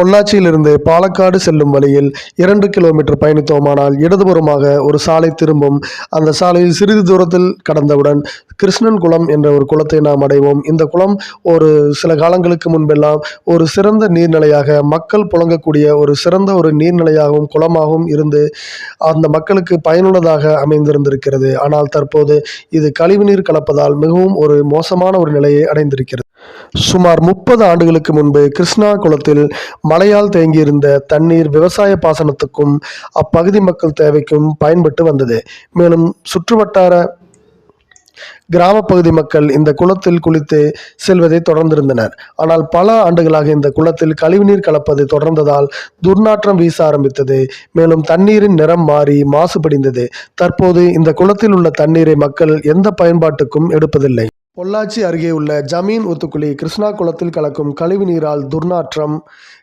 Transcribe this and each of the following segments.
பொள்ளாச்சியிலிருந்து பாலக்காடு செல்லும் வழியில் இரண்டு கிலோமீட்டர் பயணித்தோமானால் இடதுபுறமாக ஒரு சாலை திரும்பும். அந்த சாலையில் சிறிது தூரத்தில் கடந்தவுடன் கிருஷ்ணன் குளம் என்ற ஒரு குளத்தை நாம் அடைவோம். இந்த குளம் ஒரு சில காலங்களுக்கு முன்பெல்லாம் ஒரு சிறந்த நீர்நிலையாக மக்கள் புழங்கக்கூடிய ஒரு சிறந்த ஒரு நீர்நிலையாகவும் குளமாகவும் இருந்து அந்த மக்களுக்கு பயனுள்ளதாக அமைந்திருந்திருக்கிறது. ஆனால் தற்போது இது கழிவுநீர் கலப்பதால் மிகவும் ஒரு மோசமான ஒரு நிலையை அடைந்திருக்கிறது. சுமார் முப்பது ஆண்டுகளுக்கு முன்பு கிருஷ்ணா குளத்தில் மழையால் தேங்கியிருந்த தண்ணீர் விவசாய பாசனத்துக்கும் அப்பகுதி மக்கள் தேவைக்கும் பயன்பட்டு வந்தது. மேலும் சுற்றுவட்டார கிராம பகுதி மக்கள் இந்த குளத்தில் குளித்து செல்வதை தொடர்ந்திருந்தனர். ஆனால் பல ஆண்டுகளாக இந்த குளத்தில் கழிவுநீர் கலப்பது தொடர்ந்ததால் துர்நாற்றம் வீச ஆரம்பித்தது. மேலும் தண்ணீரின் நிறம் மாறி மாசுபடிந்தது. தற்போது இந்த குளத்தில் உள்ள தண்ணீரை மக்கள் எந்த பயன்பாட்டுக்கும் எடுப்பதில்லை. பொள்ளாச்சி அருகே உள்ள ஜமீன் ஒத்துக்குழி கிருஷ்ணா குளத்தில் கலக்கும் கழிவு நீரால் துர்நாற்றம்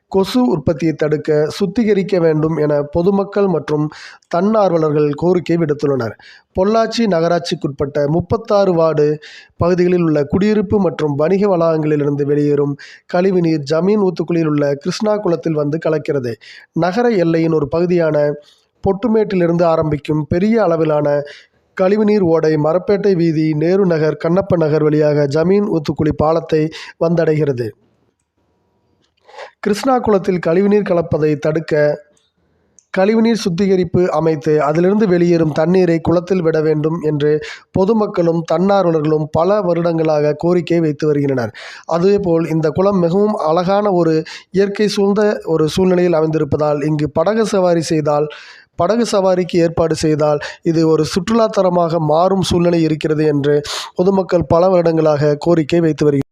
கொசு உற்பத்தியை தடுக்க சுத்திகரிக்க வேண்டும் என பொதுமக்கள் மற்றும் தன்னார்வலர்கள் கோரிக்கை விடுத்துள்ளனர். பொள்ளாச்சி நகராட்சிக்குட்பட்ட முப்பத்தாறு வார்டு பகுதிகளில் உள்ள குடியிருப்பு மற்றும் வணிக வளாகங்களிலிருந்து வெளியேறும் கழிவுநீர் ஜமீன் ஊத்துக்குழியில் உள்ள கிருஷ்ணா குளத்தில் வந்து கலக்கிறது. நகர எல்லையின் ஒரு பகுதியான பொட்டுமேட்டிலிருந்து ஆரம்பிக்கும் பெரிய அளவிலான கழிவுநீர் ஓடை மரப்பேட்டை வீதி நேரு நகர் கண்ணப்ப நகர் வழியாக ஜமீன் ஊத்துக்குழி பாலத்தை வந்தடைகிறது. கிருஷ்ணா குளத்தில் கழிவுநீர் கலப்பதை தடுக்க கழிவுநீர் சுத்திகரிப்பு அமைத்து அதிலிருந்து வெளியேறும் தண்ணீரை குளத்தில் விட வேண்டும் என்று பொதுமக்களும் தன்னார்வலர்களும் பல வருடங்களாக கோரிக்கை வைத்து வருகின்றனர். அதேபோல் இந்த குளம் மிகவும் அழகான ஒரு இயற்கை சூழ்ந்த ஒரு சூழ்நிலையில் அமைந்திருப்பதால் இங்கு படகு சவாரி செய்தால் படகு சவாரிக்கு ஏற்பாடு செய்தால் இது ஒரு சுற்றுலாத்தலமாக மாறும் சூழ்நிலை இருக்கிறது என்று பொதுமக்கள் பல வருடங்களாக கோரிக்கை வைத்து வருகின்றனர்